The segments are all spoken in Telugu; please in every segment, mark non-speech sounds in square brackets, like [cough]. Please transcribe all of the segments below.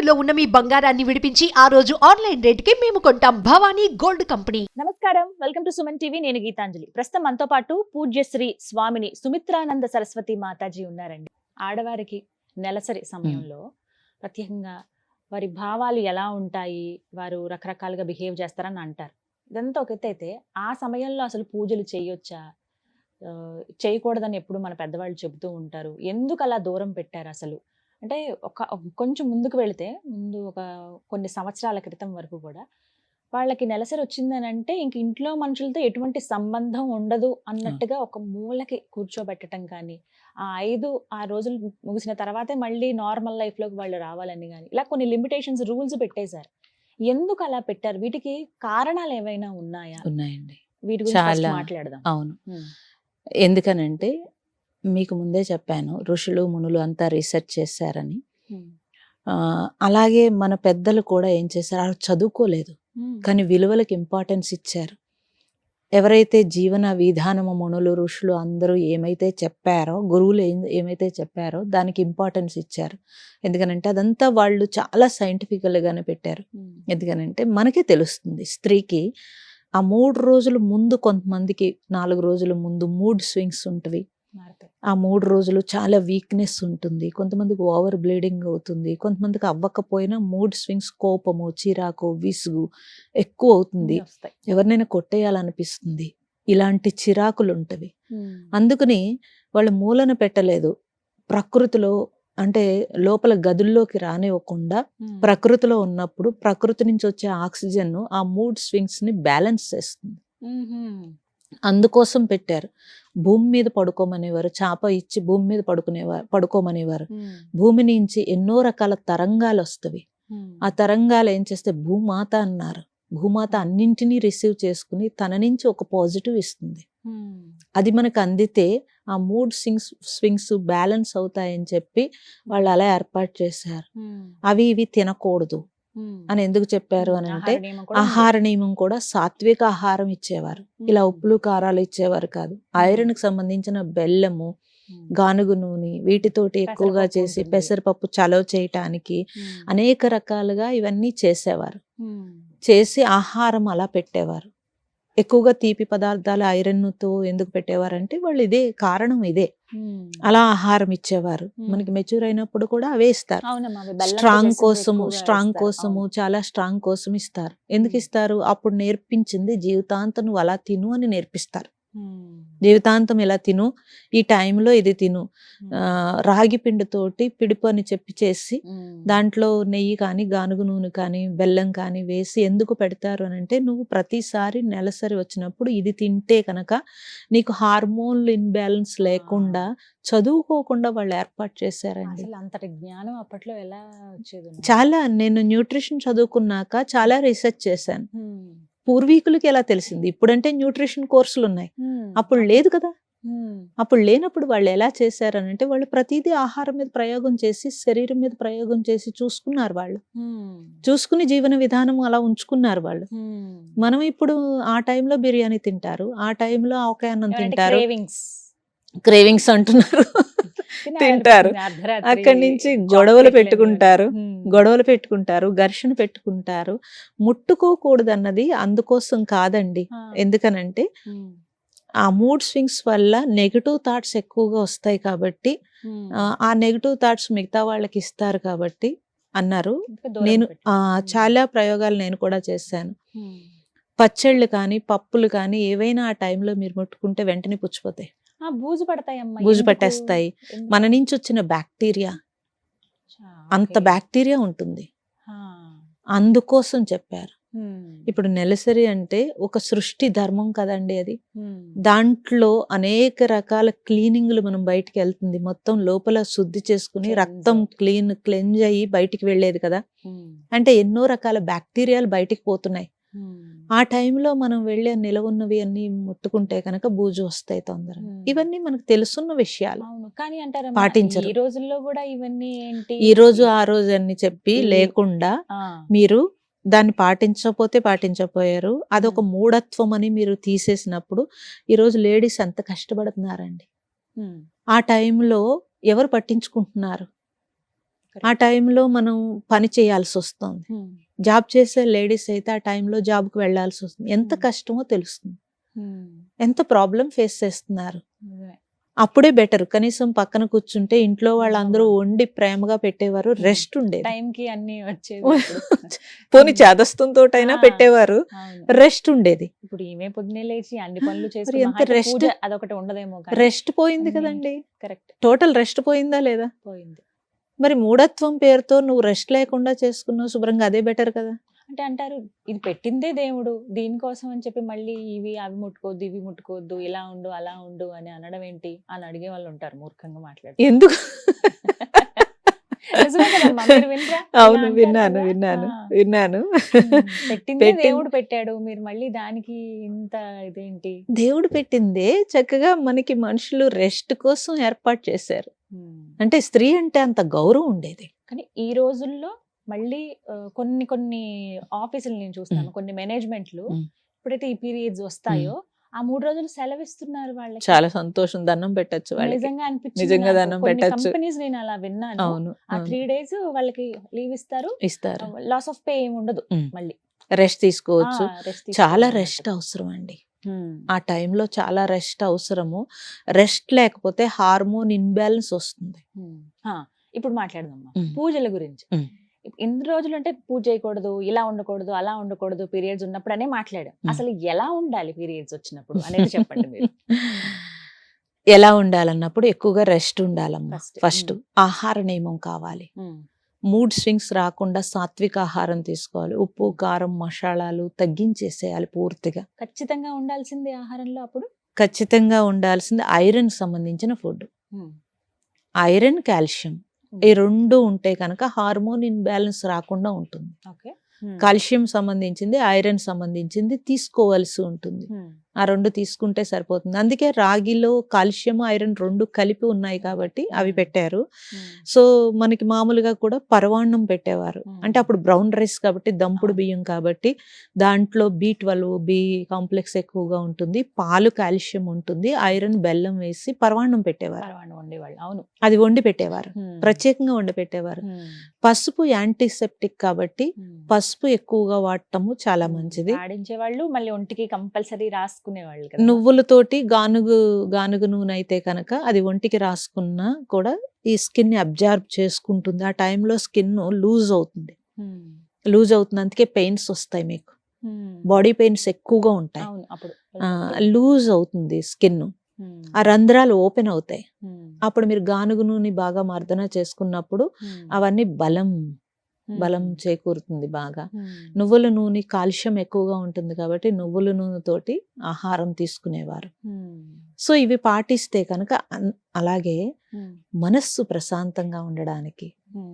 తాకట్టులో ఉన్న మీ బంగారాన్ని విడిపించి ఆ రోజు ఆన్లైన్ రేటుకి మేము కొంటాం. Bhavani gold company. నమస్కారం. Welcome to Suman TV. నేను గీతాంజలి. ప్రస్తుతం మనతో పాటు పూజ్యశ్రీ స్వామిని సుమిత్రానంద సరస్వతి మాతాజీ ఉన్నారండి. ఆడవారికి నెలసరి సమయంలో ప్రత్యేకంగా వారి భావాలు ఎలా ఉంటాయి వారు రకరకాలుగా బిహేవ్ చేస్తారని అంటారు. ఇదంతా ఒక అయితే ఆ సమయంలో అసలు పూజలు చేయొచ్చా? చేయకూడదని ఎప్పుడు మన పెద్దవాళ్ళు చెబుతూ ఉంటారు. ఎందుకు అలా దూరం పెట్టారు అసలు? అంటే ఒక కొంచెం ముందుకు వెళితే ముందు ఒక కొన్ని సంవత్సరాల క్రితం వరకు కూడా వాళ్ళకి నెలసరి వచ్చిందని అంటే ఇంక ఇంట్లో మనుషులతో ఎటువంటి సంబంధం ఉండదు అన్నట్టుగా ఒక మూలకి కూర్చోబెట్టడం కానీ ఆ ఐదు ఆ రోజులు ముగిసిన తర్వాతే మళ్ళీ నార్మల్ లైఫ్లోకి వాళ్ళు రావాలని కానీ ఇలా కొన్ని లిమిటేషన్స్ రూల్స్ పెట్టేశారు. ఎందుకు అలా పెట్టారు? వీటికి కారణాలు ఏవైనా ఉన్నాయా? ఉన్నాయండి. వీటి గురించి. మాట్లాడదాం. అవును. ఎందుకనంటే మీకు ముందే చెప్పాను. ఋషులు మునులు అంతా రీసెర్చ్ చేశారని. అలాగే మన పెద్దలు కూడా ఏం చేశారు? వాళ్ళు చదువుకోలేదు. కానీ విలువలకు ఇంపార్టెన్స్ ఇచ్చారు. ఎవరైతే జీవన విధానము మునులు ఋషులు అందరూ ఏమైతే చెప్పారో గురువులు ఏం ఏమైతే చెప్పారో దానికి ఇంపార్టెన్స్ ఇచ్చారు. ఎందుకనంటే అదంతా వాళ్ళు చాలా సైంటిఫికల్గానే పెట్టారు. ఎందుకనంటే మనకే తెలుస్తుంది స్త్రీకి ఆ మూడు రోజుల ముందు కొంతమందికి నాలుగు రోజుల ముందు మూడ్ స్వింగ్స్ ఉంటవి. ఆ మూడు రోజులు చాలా వీక్నెస్ ఉంటుంది. కొంతమందికి ఓవర్ బ్లీడింగ్ అవుతుంది. కొంతమందికి అవ్వకపోయినా మూడ్ స్వింగ్స్ కోపము చిరాకు విసుగు ఎక్కువ అవుతుంది. ఎవరినైనా కొట్టేయాలనిపిస్తుంది. ఇలాంటి చిరాకులు ఉంటవి. అందుకని వాళ్ళు మూలన పెట్టలేదు. ప్రకృతిలో అంటే లోపల గదుల్లోకి రానివ్వకుండా. ప్రకృతిలో ఉన్నప్పుడు ప్రకృతి నుంచి వచ్చే ఆక్సిజన్ ఆ మూడ్ స్వింగ్స్ని బ్యాలెన్స్ చేస్తుంది. అందుకోసం పెట్టారు భూమి మీద పడుకోమనేవారు చాప ఇచ్చి భూమి మీద పడుకునేవారు పడుకోమనేవారు. భూమి నుంచి ఎన్నో రకాల తరంగాలు వస్తవి. ఆ తరంగాలు ఏం చేస్తే భూమాత అన్నారు భూమాత అన్నింటినీ రిసీవ్ చేసుకుని తన నుంచి ఒక పాజిటివ్ ఇస్తుంది. అది మనకు అందితే ఆ మూడ్ స్వింగ్స్ స్వింగ్స్ బ్యాలెన్స్ అవుతాయని చెప్పి వాళ్ళు అలా ఏర్పాటు చేశారు. అవి ఇవి తినకూడదు. అని ఎందుకు చెప్పారు అని అంటే ఆహార నియమం కూడా సాత్విక ఆహారం ఇచ్చేవారు ఇలా. ఉప్పులు కారాలు ఇచ్చేవారు కాదు ఐరన్కి సంబంధించిన బెల్లము. గానుగు నూనె వీటితోటి ఎక్కువగా చేసి. పెసరపప్పు చలవ చేయటానికి. అనేక రకాలుగా ఇవన్నీ చేసేవారు. చేసి ఆహారం అలా పెట్టేవారు ఎక్కువగా తీపి పదార్థాలు ఐరన్తో ఎందుకు పెట్టేవారంటే వాళ్ళు ఇదే కారణం ఇదే. అలా ఆహారం ఇచ్చేవారు. మనకి మెచ్యూర్ అయినప్పుడు కూడా అవే ఇస్తారు స్ట్రాంగ్ కోసము స్ట్రాంగ్. కోసము. చాలా స్ట్రాంగ్ కోసం ఇస్తారు ఎందుకు. ఇస్తారు అప్పుడు నేర్పించింది జీవితాంతం నువ్వు అలా తిను అని నేర్పిస్తారు. జీవితాంతం ఇలా తిను. ఈ టైంలో ఇది తిను. రాగి పిండితోటి పిడుపు అని చెప్పి చేసి. దాంట్లో నెయ్యి కానీ గానుగు నూనె కానీ బెల్లం కానీ వేసి ఎందుకు పెడతారు అని అంటే నువ్వు ప్రతిసారి నెలసరి వచ్చినప్పుడు ఇది తింటే కనుక నీకు హార్మోన్లు ఇన్బ్యాలెన్స్ లేకుండా చదువుకోకుండా వాళ్ళు ఏర్పాటు చేశారండి. అంతటి జ్ఞానం అప్పట్లో ఎలా చాలా. నేను న్యూట్రిషన్ చదువుకున్నాక చాలా రీసెర్చ్ చేశాను. పూర్వీకులకి ఎలా తెలిసింది ఇప్పుడంటే న్యూట్రిషన్ కోర్సులు ఉన్నాయి. అప్పుడు లేదు కదా. అప్పుడు లేనప్పుడు వాళ్ళు ఎలా చేశారని అంటే వాళ్ళు ప్రతిదీ ఆహారం మీద ప్రయోగం చేసి శరీరం మీద ప్రయోగం చేసి చూసుకున్నారు వాళ్ళు. చూసుకుని జీవన విధానం అలా ఉంచుకున్నారు వాళ్ళు. మనం ఇప్పుడు ఆ టైంలో బిర్యానీ తింటారు ఆ టైంలో ఆవకాయ అన్నం తింటారు. క్రేవింగ్స్ అంటున్నారు. తింటారు. అక్కడి నుంచి గొడవలు పెట్టుకుంటారు. గొడవలు పెట్టుకుంటారు. ఘర్షణ పెట్టుకుంటారు. ముట్టుకోకూడదు అన్నది అందుకోసం కాదండి. ఎందుకనంటే. ఆ మూడ్ స్వింగ్స్ వల్ల నెగిటివ్ థాట్స్ ఎక్కువగా వస్తాయి కాబట్టి. ఆ, నెగిటివ్ థాట్స్ మిగతా వాళ్ళకి ఇస్తారు కాబట్టి అన్నారు. నేను చాలా ప్రయోగాలు నేను కూడా చేశాను. పచ్చళ్ళు కానీ పప్పులు కానీ ఏవైనా ఆ టైంలో మీరు ముట్టుకుంటే వెంటనే పుచ్చిపోతాయి. బూజు పడతాయమ్మా బూజు? పట్టేస్తాయి? మన నుంచి వచ్చిన బ్యాక్టీరియా అంత. బ్యాక్టీరియా ఉంటుంది. అందుకోసం చెప్పారు. ఇప్పుడు నెలసరి అంటే ఒక సృష్టి ధర్మం కదండి అది. దాంట్లో అనేక రకాల క్లీనింగ్లు మనం బయటికి వెళ్తుంది మొత్తం లోపల శుద్ధి చేసుకుని. రక్తం క్లీన్ క్లెంజ్ అయ్యి బయటికి వెళ్ళేది కదా. అంటే ఎన్నో రకాల బ్యాక్టీరియాలు బయటికి పోతున్నాయి. ఆ టైంలో మనం వెళ్ళి నిలవున్నవి అన్ని ముట్టుకుంటే కనుక బూజు వస్తాయి తొందరగా. ఇవన్నీ మనకు తెలుసున్న విషయాలు. కానీ అంటారా పాటించరు. ఈ రోజుల్లో కూడా ఇవన్నీ ఏంటి? ఈ రోజు ఆ రోజు అని చెప్పి లేకుండా. మీరు దాన్ని పాటించకపోతే పాటించకపోయారు. అదొక మూఢత్వం అని మీరు తీసేసినప్పుడు ఈ రోజు లేడీస్ ఎంత కష్టపడుతున్నారండి. ఆ టైంలో ఎవరు పట్టించుకుంటున్నారు? ఆ టైంలో మనం పని చేయాల్సి వస్తుంది జాబ్ చేసే లేడీస్ అయితే ఆ టైంలో జాబ్కి వెళ్ళాల్సి వస్తుంది ఎంత. కష్టమో తెలుస్తుంది ఎంత ప్రాబ్లం ఫేస్ చేస్తున్నారు. అప్పుడే బెటర్ కనీసం పక్కన కూర్చుంటే ఇంట్లో వాళ్ళందరూ. వండి ప్రేమగా పెట్టేవారు. రెస్ట్ ఉండేది టైంకి అన్ని వచ్చేది. [laughs] పోని. చేదస్తంతోటైనా ఆ. పెట్టేవారు. రెస్ట్ ఉండేది ఇప్పుడు ఈమె పొద్దునే లేచి అన్ని పనులు చేసుకుని ఎంత? పూజ అదొకటి ఉండదేమో రెస్ట్ పోయింది కదండి కరెక్ట్ టోటల్ రెస్ట్ పోయిందా లేదా పోయింది మరి మూఢత్వం పేరుతో నువ్వు రెస్ట్ లేకుండా చేసుకున్నావు శుభ్రంగా అదే బెటర్ కదా? అంటే అంటారు ఇది పెట్టిందే దేవుడు దీనికోసం అని చెప్పి మళ్ళీ ఇవి అవి ముట్టుకోవద్దు ఇవి ముట్టుకోవద్దు ఇలా ఉండు అలా ఉండు అని అనడం ఏంటి అని అడిగే వాళ్ళు ఉంటారు మూర్ఖంగా మాట్లాడి ఎందుకు నిజమే కదమ్మా, మీరు వినరా? ఇలా అవును విన్నాను? విన్నాను. విన్నాను దేవుడు పెట్టాడు మీరు మళ్ళీ దానికి ఇంత ఇదేంటి దేవుడు పెట్టిందే చక్కగా మనకి మనుషులు రెస్ట్ కోసం ఏర్పాటు చేశారు. అంటే స్త్రీ అంటే అంత గౌరవం ఉండేది కానీ ఈ రోజుల్లో మళ్ళీ కొన్ని కొన్ని ఆఫీసులు నేను చూస్తాను. కొన్ని మేనేజ్మెంట్లు. ఎప్పుడైతే ఈ పీరియడ్స్ వస్తాయో ఆ మూడు రోజులు సెలవిస్తున్నారు వాళ్ళకి. చాలా సంతోషం దండం పెట్టచ్చు నిజంగా అనిపించింది నిజంగా. దండం పెట్టచ్చు. కంపెనీస్ నేను అలా విన్నాను. అవును. ఆ త్రీ డేస్ వాళ్ళకి లీవ్ ఇస్తారు. ఇస్తారు. లాస్ ఆఫ్ పే ఏమి ఉండదు. మళ్ళీ. రెస్ట్ తీసుకోవచ్చు. చాలా రెస్ట్ అవసరం అండి. ఆ టైంలో చాలా రెస్ట్ అవసరము. రెస్ట్ లేకపోతే హార్మోన్ ఇన్బ్యాలెన్స్ వస్తుంది. ఇప్పుడు మాట్లాడదామా మ్మ్. పూజల గురించి. ఇన్ని రోజులు అంటే పూజ చేయకూడదు ఇలా ఉండకూడదు అలా ఉండకూడదు పీరియడ్స్ ఉన్నప్పుడు అనే మాట్లాడాం. అసలు ఎలా ఉండాలి పీరియడ్స్ వచ్చినప్పుడు అనేది చెప్పండి మీరు [laughs] ఎలా ఉండాలన్నప్పుడు ఎక్కువగా రెస్ట్ ఉండాలమ్మా. ఫస్ట్. ఆహార నియమం కావాలి. మూడ్ స్వింగ్స్ రాకుండా సాత్విక ఆహారం తీసుకోవాలి ఉప్పు కారం మసాలాలు తగ్గించేసేయాలి పూర్తిగా ఖచ్చితంగా ఉండాల్సింది ఆహారంలో అప్పుడు ఖచ్చితంగా ఉండాల్సింది ఐరన్ సంబంధించిన ఫుడ్. ఐరన్ కాల్షియం ఈ రెండు ఉంటే కనుక హార్మోన్ ఇన్బ్యాలెన్స్ రాకుండా ఉంటుంది. కాల్షియం సంబంధించింది ఐరన్ సంబంధించింది తీసుకోవాల్సి ఉంటుంది. ఆ రెండు తీసుకుంటే సరిపోతుంది అందుకే రాగిలో కాల్షియం ఐరన్ రెండు కలిపి ఉన్నాయి కాబట్టి అవి. పెట్టారు. సో మనకి మామూలుగా కూడా పరవాన్నం పెట్టేవారు. అంటే అప్పుడు బ్రౌన్ రైస్ కాబట్టి దంపుడు. బియ్యం కాబట్టి దాంట్లో బీ ట్వెల్వ్ బి కాంప్లెక్స్ ఎక్కువగా ఉంటుంది పాలు కాల్షియం ఉంటుంది ఐరన్ బెల్లం వేసి పరవాన్నం పెట్టేవారు పరవాణం ఉండేవాళ్ళు అవును అది వండి పెట్టేవారు. ప్రత్యేకంగా వండి పెట్టేవారు. పసుపు యాంటీసెప్టిక్ కాబట్టి. పసుపు ఎక్కువగా వాడటము చాలా. మంచిది ఆడించేవాళ్ళు మళ్ళీ ఒంటికి కంపల్సరీ రాసుకునేవాళ్ళు నువ్వులతోటి గానుగు గానుగు నూనె అయితే కనుక అది ఒంటికి రాసుకున్నా కూడా ఈ స్కిన్ అబ్జార్బ్ చేసుకుంటుంది ఆ టైంలో స్కిన్ లూజ్ అవుతుంది. లూజ్ అవుతుంది అందుకే పెయిన్స్ వస్తాయి మీకు. బాడీ పెయిన్స్ ఎక్కువగా ఉంటాయి లూజ్ అవుతుంది స్కిన్. ఆ రంధ్రాలు ఓపెన్ అవుతాయి. అప్పుడు మీరు గానుగు నూనె బాగా మర్దన చేసుకున్నప్పుడు. అవన్నీ బలం. బలం చేకూరుతుంది బాగా. నువ్వుల నూనె కాల్షియం ఎక్కువగా ఉంటుంది కాబట్టి నువ్వుల నూనెతోటి ఆహారం తీసుకునేవారు. సో ఇవి పాటిస్తే కనుక అలాగే. మనస్సు ప్రశాంతంగా ఉండడానికి.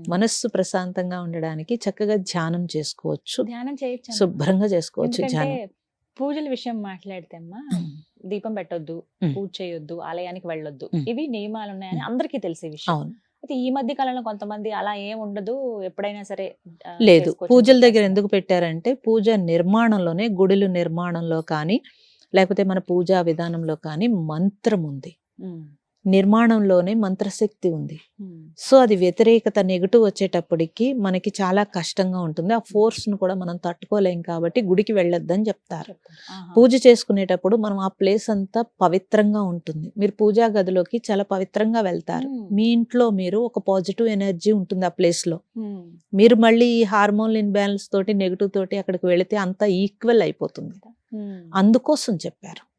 మనస్సు ప్రశాంతంగా ఉండడానికి చక్కగా ధ్యానం చేసుకోవచ్చు ధ్యానం చేయొచ్చు శుభ్రంగా చేసుకోవచ్చు ధ్యానం పూజల విషయం మాట్లాడితే అమ్మా దీపం పెట్టొద్దు. పూజ చేయొద్దు ఆలయానికి వెళ్ళొద్దు. ఇవి నియమాలు ఉన్నాయని. అందరికీ తెలిసే విషయం అయితే ఈ మధ్య కాలంలో కొంతమంది అలా ఏం ఉండదు ఎప్పుడైనా సరే లేదు పూజల దగ్గర. ఎందుకు పెట్టారంటే పూజ నిర్మాణంలోనే గుడులు నిర్మాణంలో కానీ లేకపోతే మన పూజా విధానంలో కానీ మంత్రం ఉంది. నిర్మాణంలోనే మంత్రశక్తి ఉంది. సో అది వ్యతిరేకత నెగిటివ్ వచ్చేటప్పటికి మనకి చాలా కష్టంగా ఉంటుంది ఆ ఫోర్స్ను కూడా మనం తట్టుకోలేం కాబట్టి గుడికి వెళ్ళొద్దని చెప్తారు. పూజ చేసుకునేటప్పుడు మనం ఆ ప్లేస్ అంతా పవిత్రంగా ఉంటుంది మీరు పూజా గదిలోకి చాలా పవిత్రంగా వెళ్తారు. మీ ఇంట్లో మీరు ఒక పాజిటివ్ ఎనర్జీ ఉంటుంది ఆ ప్లేస్లో మ్మ్. మీరు మళ్ళీ ఈ హార్మోన్ ఇన్బ్యాలెన్స్ తోటి నెగిటివ్ తోటి అక్కడికి వెళితే అంతా ఈక్వల్ అయిపోతుంది. అందుకోసం చెప్పారు.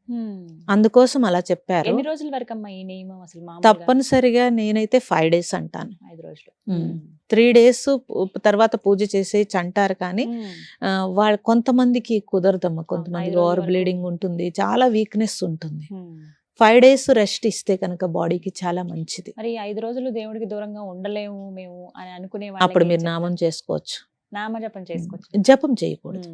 అందుకోసం అలా చెప్పారు. ఎన్ని రోజుల వరకు అమ్మా ఈ నియమం అసలు? తప్పనిసరిగా నేనైతే ఫైవ్ డేస్ అంటాను. ఐదు రోజులు. త్రీ డేస్ తర్వాత పూజ చేసేయచ్చు అంటారు కానీ వాళ్ళ కొంతమందికి కుదరదమ్మా. కొంతమందికి రోజుల ఓవర్. బ్లీడింగ్ ఉంటుంది. చాలా వీక్నెస్ ఉంటుంది. ఫైవ్ డేస్ రెస్ట్ ఇస్తే కనుక బాడీకి చాలా మంచిది. మరి ఐదు రోజులు దేవుడికి దూరంగా ఉండలేము మేము అని అనుకునే అప్పుడు మీరు నామం చేసుకోవచ్చు. చెప్తారు? నామజపం చేసుకోవచ్చు? జపం చేయకూడదు.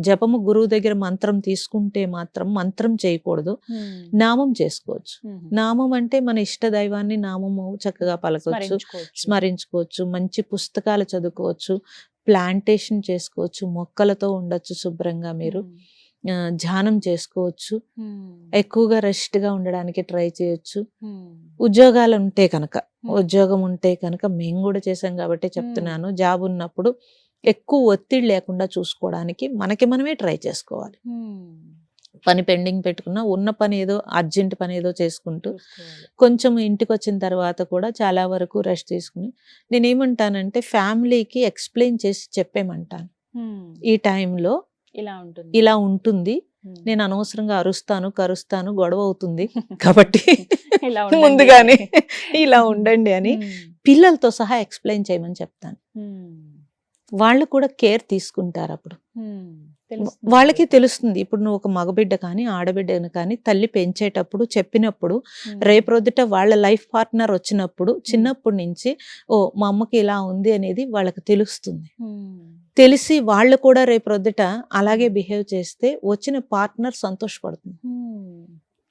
జపము గురువు దగ్గర మంత్రం తీసుకుంటే మాత్రం మంత్రం చేయకూడదు. నామం చేసుకోవచ్చు. నామం అంటే మన ఇష్ట దైవాన్ని నామము చక్కగా పలకొచ్చు స్మరించుకోవచ్చు. మంచి పుస్తకాలు చదువుకోవచ్చు ప్లాంటేషన్ చేసుకోవచ్చు మొక్కలతో ఉండొచ్చు శుభ్రంగా మీరు. ధ్యానం చేసుకోవచ్చు. ఎక్కువగా rest గా ఉండడానికి ట్రై చేయొచ్చు. ఉద్యోగాలు ఉంటే కనుక ఉద్యోగం ఉంటే కనుక మేము కూడా చేసాం కాబట్టి చెప్తున్నాను. జాబ్ ఉన్నప్పుడు ఎక్కువ ఒత్తిడి లేకుండా చూసుకోవడానికి మనకి మనమే ట్రై చేసుకోవాలి. పని పెండింగ్ పెట్టుకున్నా ఉన్న పని ఏదో అర్జెంట్ పని ఏదో చేసుకుంటూ కొంచెం ఇంటికి వచ్చిన తర్వాత కూడా చాలా వరకు రెస్ట్ తీసుకుని నేనేమంటానంటే ఫ్యామిలీకి ఎక్స్ప్లెయిన్ చేసి చెప్పేమంటాను. ఈ టైంలో ఇలా ఉంటుంది. ఇలా ఉంటుంది. నేను అనవసరంగా అరుస్తాను కరుస్తాను గొడవ అవుతుంది [laughs] కాబట్టి. [laughs] ముందుగానే ఇలా ఉండండి అని పిల్లలతో సహా ఎక్స్ప్లెయిన్ చేయమని చెప్తాను. వాళ్ళు కూడా కేర్ తీసుకుంటారు అప్పుడు. వాళ్ళకి తెలుస్తుంది ఇప్పుడు నువ్వు ఒక మగబిడ్డ కానీ ఆడబిడ్డను కానీ తల్లి పెంచేటప్పుడు చెప్పినప్పుడు. రేపొద్దుట వాళ్ళ లైఫ్ పార్ట్నర్ వచ్చినప్పుడు చిన్నప్పటి నుంచి ఓ మా అమ్మకి ఇలా ఉంది అనేది వాళ్ళకి తెలుస్తుంది. తెలిసి వాళ్ళు కూడా రేపొద్దుట అలాగే బిహేవ్ చేస్తే వచ్చిన పార్ట్నర్ సంతోషపడుతుంది.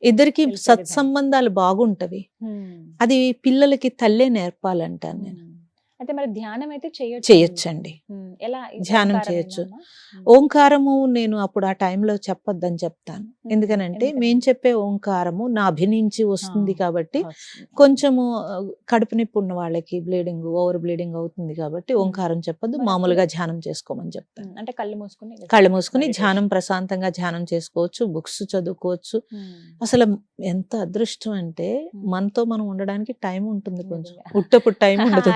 ఇద్దరికి. సత్సంబంధాలు బాగుంటవి. అది పిల్లలకి తల్లే నేర్పాలంటాను నేను అయితే మరి ధ్యానం అయితే చేయొచ్చు చేయొచ్చండి. ఎలా ధ్యానం చేయొచ్చు. ఓంకారము నేను అప్పుడు ఆ టైంలో చెప్పొద్దని చెప్తాను. ఎందుకనంటే ఎందుకని? మేం చెప్పే ఓంకారము నా అభినించి వస్తుంది. కాబట్టి. కొంచెము కడుపు నొప్పి ఉన్న వాళ్ళకి బ్లీడింగ్ ఓవర్ బ్లీడింగ్ అవుతుంది కాబట్టి. ఓంకారం చెప్పొద్దు మామూలుగా ధ్యానం చేసుకోమని చెప్తాను. అంటే కళ్ళు మూసుకుని కళ్ళు మూసుకుని. ధ్యానం ప్రశాంతంగా ధ్యానం చేసుకోవచ్చు బుక్స్ చదువుకోవచ్చు. అసలు ఎంత అదృష్టం అంటే. మనతో మనం ఉండడానికి టైం ఉంటుంది కొంచెం నిజంగా. ఉట్టప్పుడు టైం [laughs] ఉండదు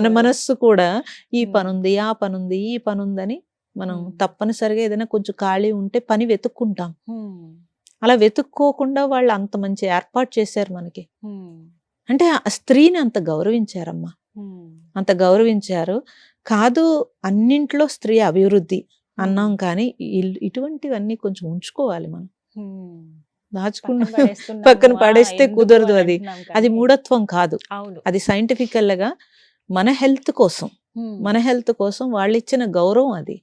మన. మనస్సు కూడా ఈ. పనుంది ఆ పనుంది ఈ పనుందని మనం. తప్పనిసరిగా ఏదైనా కొంచెం ఖాళీ ఉంటే పని వెతుక్కుంటాం. అలా వెతుక్కోకుండా వాళ్ళు అంత మంచి ఏర్పాటు చేశారు మనకి. అంటే ఆ స్త్రీని అంత గౌరవించారమ్మా. అంత గౌరవించారు కాదు అన్నింట్లో స్త్రీ అభివృద్ధి అన్నాం కానీ ఇటువంటివన్నీ కొంచెం ఉంచుకోవాలి మనం. దాచుకున్న పక్కన పడేస్తే కుదరదు అది అది. మూఢత్వం కాదు అది scientifical గా మన హెల్త్ కోసం. మన హెల్త్ కోసం వాళ్ళు ఇచ్చిన గౌరవం అది.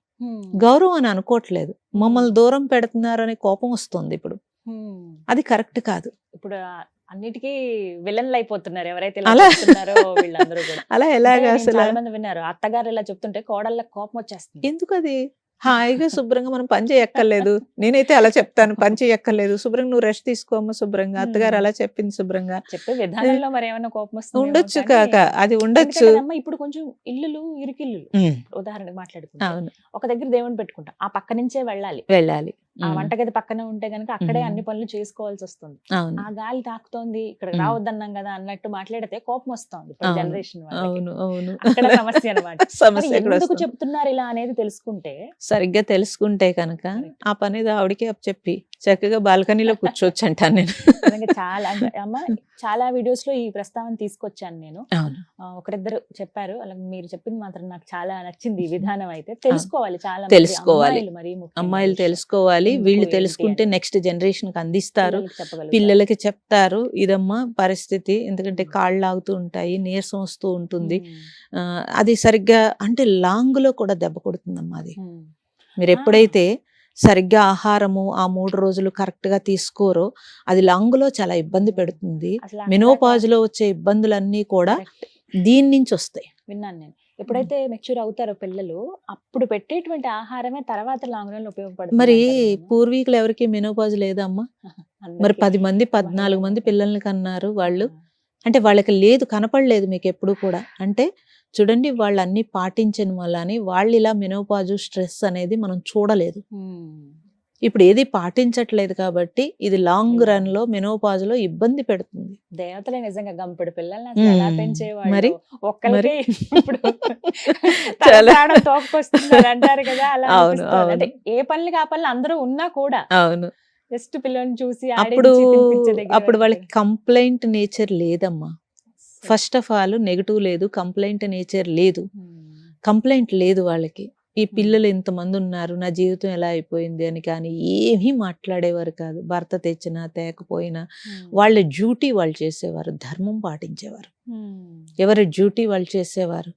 గౌరవం అని అనుకోవట్లేదు. మమ్మల్ని దూరం పెడుతున్నారనే కోపం వస్తుంది ఇప్పుడు. అది కరెక్ట్ కాదు. ఇప్పుడు అన్నిటికీ విలన్లు అయిపోతున్నారు. ఎవరైతే [laughs] అలా- ఎలాగ అసలు? మంది విన్నారు. అత్తగారు ఇలా చెప్తుంటే కోడళ్ళ కోపం వచ్చేస్తుంది. ఎందుకు అది హాయిగా శుభ్రంగా మనం పని చేయక్కర్లేదు. నేనైతే అలా చెప్తాను. పని చేయక్కర్లేదు. శుభ్రంగా నువ్వు రెస్ట్ తీసుకోమ్మ శుభ్రంగా. అత్తగారు. అలా చెప్పింది శుభ్రంగా. చెప్పే విధానంలో మరి ఏమైనా కోపం వస్తుంది ఉండొచ్చు కాక. అది ఉండొచ్చు. ఇప్పుడు కొంచెం ఇల్లులు ఇరుకిల్లు ఉదాహరణకు మాట్లాడుకుంటే. ఒక దగ్గర దేవుని పెట్టుకుంటాం. ఆ పక్క నుంచే వెళ్ళాలి. వెళ్ళాలి. ఆ వంటగది పక్కనే ఉంటే గనక అక్కడే. అన్ని పనులు చేసుకోవాల్సి వస్తుంది ఆ గాలి తాకుతోంది ఇక్కడ. రావద్దన్నాం కదా అన్నట్టు మాట్లాడితే కోపం వస్తుంది జనరేషన్ అవును అవును. అక్కడ సమస్య అనమాట [laughs] సమస్య ఎందుకు? చెప్తున్నారు ఇలా అనేది తెలుసుకుంటే సరిగ్గా తెలుసుకుంటే కనుక ఆ పని ఆవిడకి చెప్పి చక్కగా బాల్కనీలో కూర్చోవచ్చు అంటాను నేను చాలా అమ్మ చాలా వీడియోస్లో ఈ ప్రస్తావన తీసుకొచ్చాను నేను. ఒకరిద్దరు చెప్పారు. అలా మీరు చెప్పింది మాత్రం నాకు చాలా నచ్చింది ఈ విధానం అయితే. తెలుసుకోవాలి చాలా తెలుసుకోవాలి. మరీ అమ్మాయిలు విషయం. తెలుసుకోవాలి వీళ్ళు తెలుసుకుంటే. నెక్స్ట్ జనరేషన్కి అందిస్తారు పిల్లలకి చెప్తారు. ఇదమ్మా పరిస్థితి. ఎందుకంటే కాళ్ళు లాగుతూ ఉంటాయి నీరసం వస్తూ ఉంటుంది. అది సరిగ్గా అంటే లాంగ్లో కూడా దెబ్బ కొడుతుందమ్మా అది. మీరు ఎప్పుడైతే సరిగ్గా ఆహారము ఆ మూడు రోజులు కరెక్ట్గా తీసుకోరో అది లాంగ్లో చాలా ఇబ్బంది పెడుతుంది. మెనోపాజ్లో వచ్చే ఇబ్బందులన్నీ కూడా. దీని నుంచి వస్తాయి. విన్నాను నేను. ఎప్పుడైతే మెచ్యూర్ అవుతారో పిల్లలు అప్పుడు పెట్టేటువంటి ఆహారమే తర్వాత లాంగ్ రన్ ఉపయోగపడుతుంది మరి. పూర్వీకులు ఎవరికి మెనోపాజ్ లేదమ్మా? [laughs] మరి. పది మంది పద్నాలుగు మంది పిల్లల్ని కన్నారు వాళ్ళు. అంటే వాళ్ళకి లేదు కనపడలేదు మీకు ఎప్పుడు కూడా. అంటే చూడండి వాళ్ళు అన్ని పాటించిన వల్ల వాళ్ళు ఇలా మెనోపాజు స్ట్రెస్ అనేది మనం చూడలేదు. ఇప్పుడు ఏది పాటించట్లేదు కాబట్టి ఇది లాంగ్ Hmm. రన్లో మెనోపాజ్లో ఇబ్బంది పెడుతుంది దేవతలే నిజంగా గంపెడు పిల్లల్ని ఎలా పెంచేవాళ్ళు మరి? ఇప్పుడు [laughs] అంటారు కదా అలా. [laughs] అంటే ఏ పనులకి ఆ పనులు అందరూ ఉన్నా కూడా అవును జస్ట్ పిల్లల్ని చూసి అప్పుడు అప్పుడు. వాళ్ళకి కంప్లైంట్ నేచర్ లేదమ్మా. ఫస్ట్ ఆఫ్ ఆల్ నెగటివ్ లేదు కంప్లైంట్ నేచర్ లేదు కంప్లైంట్ లేదు వాళ్ళకి ఈ పిల్లలు ఇంతమంది ఉన్నారు నా జీవితం ఎలా అయిపోయింది అని కానీ ఏమీ మాట్లాడేవారు కాదు. భర్త తెచ్చినా తేకపోయినా వాళ్ళ డ్యూటీ వాళ్ళు చేసేవారు ధర్మం పాటించేవారు. ఎవరి డ్యూటీ వాళ్ళు చేసేవారు?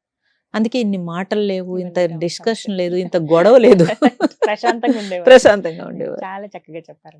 అందుకే ఇన్ని మాటలు లేవు ఇంత డిస్కషన్ లేదు [laughs] ఇంత గొడవ లేదు. [laughs] ప్రశాంతంగా ఉండేవారు. ప్రశాంతంగా ఉండేవారు. చాలా చక్కగా చెప్పారు.